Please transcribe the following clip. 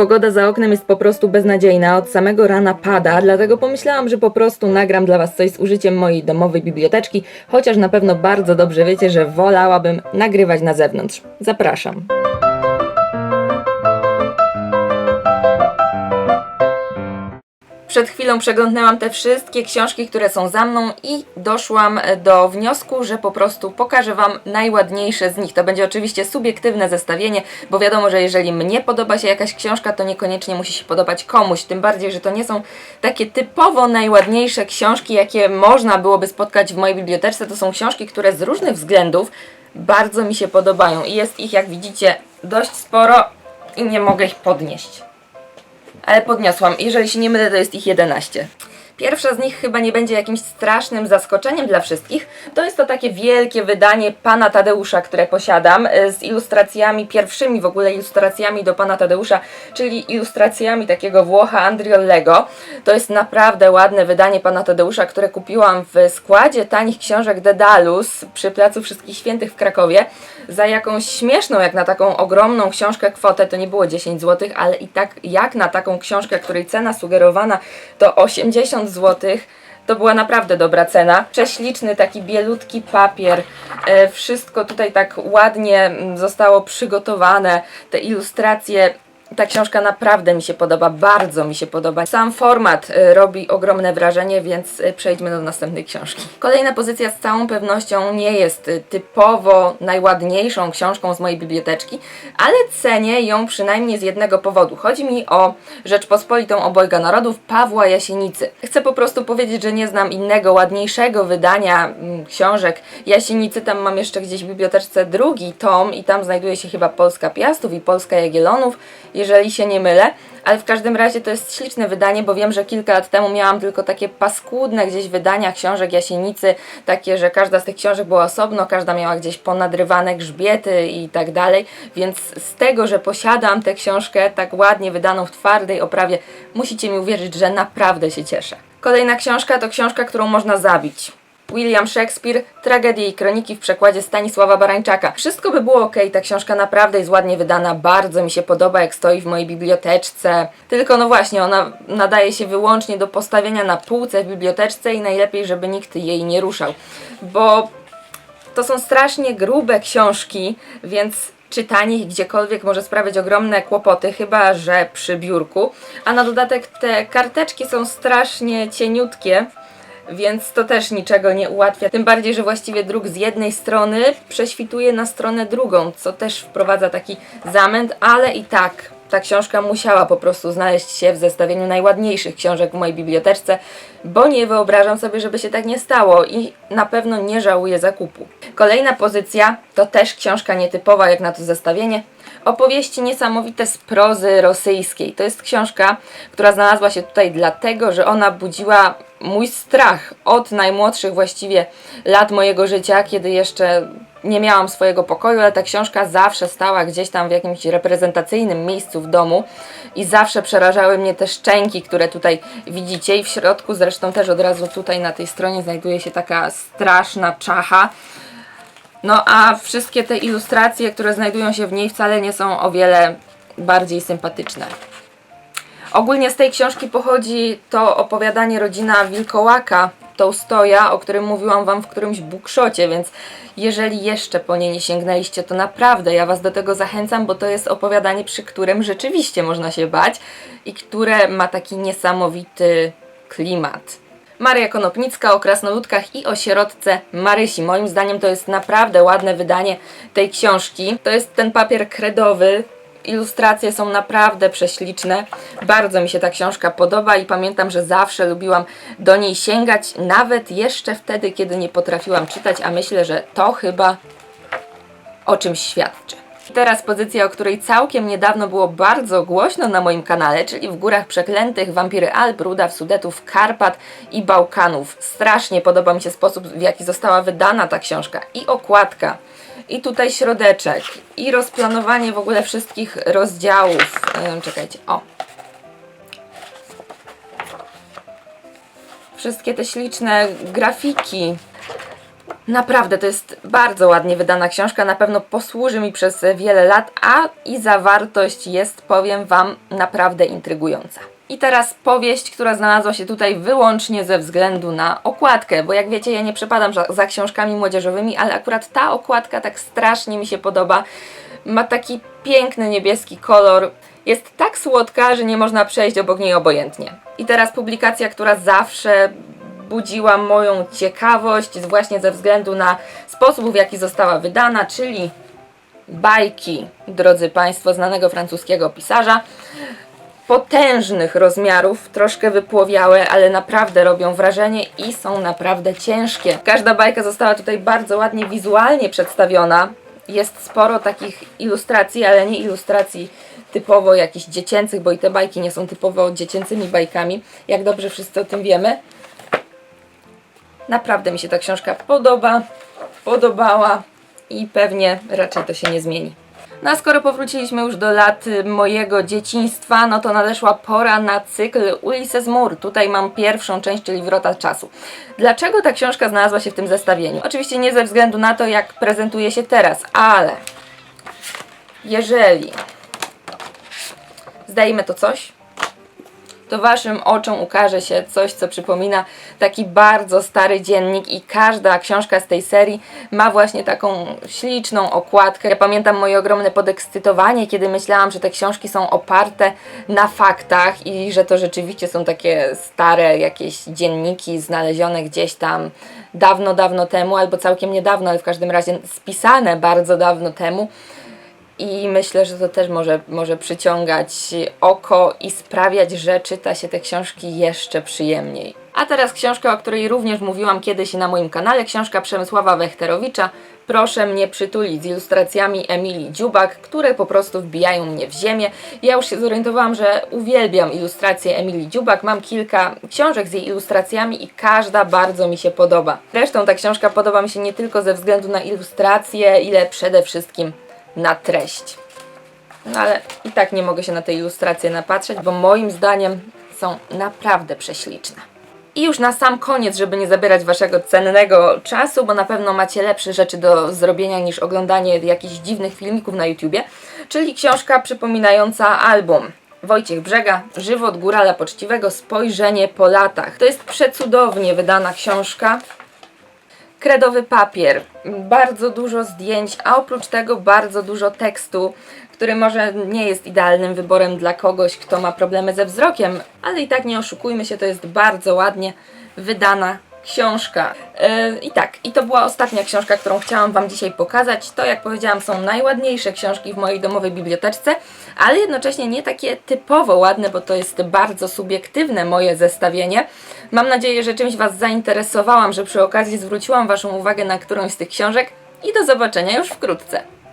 Pogoda za oknem jest po prostu beznadziejna, od samego rana pada, dlatego pomyślałam, że po prostu nagram dla Was coś z użyciem mojej domowej biblioteczki, chociaż na pewno bardzo dobrze wiecie, że wolałabym nagrywać na zewnątrz. Zapraszam. Przed chwilą przeglądnęłam te wszystkie książki, które są za mną i doszłam do wniosku, że po prostu pokażę Wam najładniejsze z nich. To będzie oczywiście subiektywne zestawienie, bo wiadomo, że jeżeli mnie podoba się jakaś książka, to niekoniecznie musi się podobać komuś. Tym bardziej, że to nie są takie typowo najładniejsze książki, jakie można byłoby spotkać w mojej bibliotece. To są książki, które z różnych względów bardzo mi się podobają i jest ich, jak widzicie, dość sporo i nie mogę ich podnieść ale podniosłam. Jeżeli się nie mylę, to jest ich 11. Pierwsza z nich chyba nie będzie jakimś strasznym zaskoczeniem dla wszystkich. To jest to takie wielkie wydanie Pana Tadeusza, które posiadam, y, z ilustracjami, pierwszymi w ogóle ilustracjami do Pana Tadeusza, czyli ilustracjami takiego Włocha Andriollego. To jest naprawdę ładne wydanie Pana Tadeusza, które kupiłam w składzie tanich książek Dedalus przy Placu Wszystkich Świętych w Krakowie za jakąś śmieszną, jak na taką ogromną książkę kwotę, to nie było 10 zł, ale i tak jak na taką książkę, której cena sugerowana to 80 zł, to była naprawdę dobra cena. Prześliczny, taki bielutki papier. E, wszystko tutaj tak ładnie mm, zostało przygotowane. Te ilustracje. Ta książka naprawdę mi się podoba, bardzo mi się podoba. Sam format e, robi ogromne wrażenie, więc e, przejdźmy do następnej książki. Kolejna pozycja z całą pewnością nie jest e, typowo najładniejszą książką z mojej biblioteczki, ale cenię ją przynajmniej z jednego powodu. Chodzi mi o Rzeczpospolitą Obojga Narodów Pawła Jasienicy. Chcę po prostu powiedzieć, że nie znam innego, ładniejszego wydania mm, książek Jasienicy. Tam mam jeszcze gdzieś w biblioteczce drugi tom i tam znajduje się chyba Polska Piastów i Polska Jagiellonów, jeżeli się nie mylę. Ale w każdym razie to jest śliczne wydanie, bo wiem, że kilka lat temu miałam tylko takie paskudne gdzieś wydania książek Jasienicy, takie, że każda z tych książek była osobno, każda miała gdzieś ponadrywane grzbiety i tak dalej, więc z tego, że posiadam tę książkę tak ładnie wydaną w twardej oprawie, musicie mi uwierzyć, że naprawdę się cieszę. Kolejna książka to książka, którą można zabić. William Shakespeare, Tragedie i Kroniki w przekładzie Stanisława Barańczaka. Wszystko by było ok, ta książka naprawdę jest ładnie wydana, bardzo mi się podoba, jak stoi w mojej biblioteczce. Tylko no właśnie, ona nadaje się wyłącznie do postawienia na półce w biblioteczce i najlepiej, żeby nikt jej nie ruszał, bo to są strasznie grube książki, więc czytanie ich gdziekolwiek może sprawiać ogromne kłopoty, chyba że przy biurku. A na dodatek te karteczki są strasznie cieniutkie, więc to też niczego nie ułatwia. Tym bardziej, że właściwie druk z jednej strony prześwituje na stronę drugą, co też wprowadza taki zamęt, ale i tak ta książka musiała po prostu znaleźć się w zestawieniu najładniejszych książek w mojej biblioteczce, bo nie wyobrażam sobie, żeby się tak nie stało i na pewno nie żałuję zakupu. Kolejna pozycja to też książka nietypowa jak na to zestawienie. Opowieści niesamowite z prozy rosyjskiej. To jest książka, która znalazła się tutaj dlatego, że ona budziła mój strach od najmłodszych właściwie lat mojego życia, kiedy jeszcze nie miałam swojego pokoju, ale ta książka zawsze stała gdzieś tam w jakimś reprezentacyjnym miejscu w domu i zawsze przerażały mnie te szczęki, które tutaj widzicie i w środku zresztą też od razu tutaj na tej stronie znajduje się taka straszna czacha. No a wszystkie te ilustracje, które znajdują się w niej wcale nie są o wiele bardziej sympatyczne. Ogólnie z tej książki pochodzi to opowiadanie rodzina Wilkołaka Tołstoja, o którym mówiłam Wam w którymś bookshocie, więc jeżeli jeszcze po nie nie sięgnęliście, to naprawdę ja Was do tego zachęcam, bo to jest opowiadanie, przy którym rzeczywiście można się bać i które ma taki niesamowity klimat. Maria Konopnicka o krasnoludkach i o sierotce Marysi. Moim zdaniem to jest naprawdę ładne wydanie tej książki. To jest ten papier kredowy, Ilustracje są naprawdę prześliczne. Bardzo mi się ta książka podoba i pamiętam, że zawsze lubiłam do niej sięgać, nawet jeszcze wtedy, kiedy nie potrafiłam czytać, a myślę, że to chyba o czymś świadczy. Teraz pozycja, o której całkiem niedawno było bardzo głośno na moim kanale, czyli w Górach Przeklętych, Wampiry Alp, Rudaw, Sudetów, Karpat i Bałkanów. Strasznie podoba mi się sposób, w jaki została wydana ta książka i okładka. I tutaj środeczek. I rozplanowanie w ogóle wszystkich rozdziałów. Czekajcie, o. Wszystkie te śliczne grafiki. Naprawdę, to jest bardzo ładnie wydana książka, na pewno posłuży mi przez wiele lat, a i zawartość jest, powiem Wam, naprawdę intrygująca. I teraz powieść, która znalazła się tutaj wyłącznie ze względu na okładkę, bo jak wiecie, ja nie przepadam za, za książkami młodzieżowymi, ale akurat ta okładka tak strasznie mi się podoba. Ma taki piękny niebieski kolor, jest tak słodka, że nie można przejść obok niej obojętnie. I teraz publikacja, która zawsze budziła moją ciekawość właśnie ze względu na sposób, w jaki została wydana, czyli bajki, drodzy Państwo, znanego francuskiego pisarza. Potężnych rozmiarów, troszkę wypłowiałe, ale naprawdę robią wrażenie i są naprawdę ciężkie. Każda bajka została tutaj bardzo ładnie wizualnie przedstawiona. Jest sporo takich ilustracji, ale nie ilustracji typowo jakichś dziecięcych, bo i te bajki nie są typowo dziecięcymi bajkami, jak dobrze wszyscy o tym wiemy. Naprawdę mi się ta książka podoba, podobała i pewnie raczej to się nie zmieni. No a skoro powróciliśmy już do lat mojego dzieciństwa, no to nadeszła pora na cykl Ulysses Moore. Tutaj mam pierwszą część, czyli Wrota Czasu. Dlaczego ta książka znalazła się w tym zestawieniu? Oczywiście nie ze względu na to, jak prezentuje się teraz, ale jeżeli zdajemy to coś, to waszym oczom ukaże się coś, co przypomina taki bardzo stary dziennik i każda książka z tej serii ma właśnie taką śliczną okładkę. Ja pamiętam moje ogromne podekscytowanie, kiedy myślałam, że te książki są oparte na faktach i że to rzeczywiście są takie stare jakieś dzienniki znalezione gdzieś tam dawno, dawno temu, albo całkiem niedawno, ale w każdym razie spisane bardzo dawno temu i myślę, że to też może, może przyciągać oko i sprawiać, że czyta się te książki jeszcze przyjemniej. A teraz książka, o której również mówiłam kiedyś na moim kanale, książka Przemysława Wechterowicza Proszę mnie przytulić z ilustracjami Emilii Dziubak, które po prostu wbijają mnie w ziemię. Ja już się zorientowałam, że uwielbiam ilustracje Emilii Dziubak. Mam kilka książek z jej ilustracjami i każda bardzo mi się podoba. Zresztą ta książka podoba mi się nie tylko ze względu na ilustracje, ile przede wszystkim na treść. No ale i tak nie mogę się na te ilustracje napatrzeć, bo moim zdaniem są naprawdę prześliczne. I już na sam koniec, żeby nie zabierać waszego cennego czasu, bo na pewno macie lepsze rzeczy do zrobienia niż oglądanie jakichś dziwnych filmików na YouTubie, czyli książka przypominająca album. Wojciech Brzega, Żywot Górala Poczciwego, Spojrzenie po latach. To jest przecudownie wydana książka kredowy papier, bardzo dużo zdjęć, a oprócz tego bardzo dużo tekstu, który może nie jest idealnym wyborem dla kogoś, kto ma problemy ze wzrokiem, ale i tak nie oszukujmy się, to jest bardzo ładnie wydana książka. Yy, I tak, i to była ostatnia książka, którą chciałam Wam dzisiaj pokazać. To, jak powiedziałam, są najładniejsze książki w mojej domowej biblioteczce, ale jednocześnie nie takie typowo ładne, bo to jest bardzo subiektywne moje zestawienie. Mam nadzieję, że czymś Was zainteresowałam, że przy okazji zwróciłam Waszą uwagę na którąś z tych książek i do zobaczenia już wkrótce.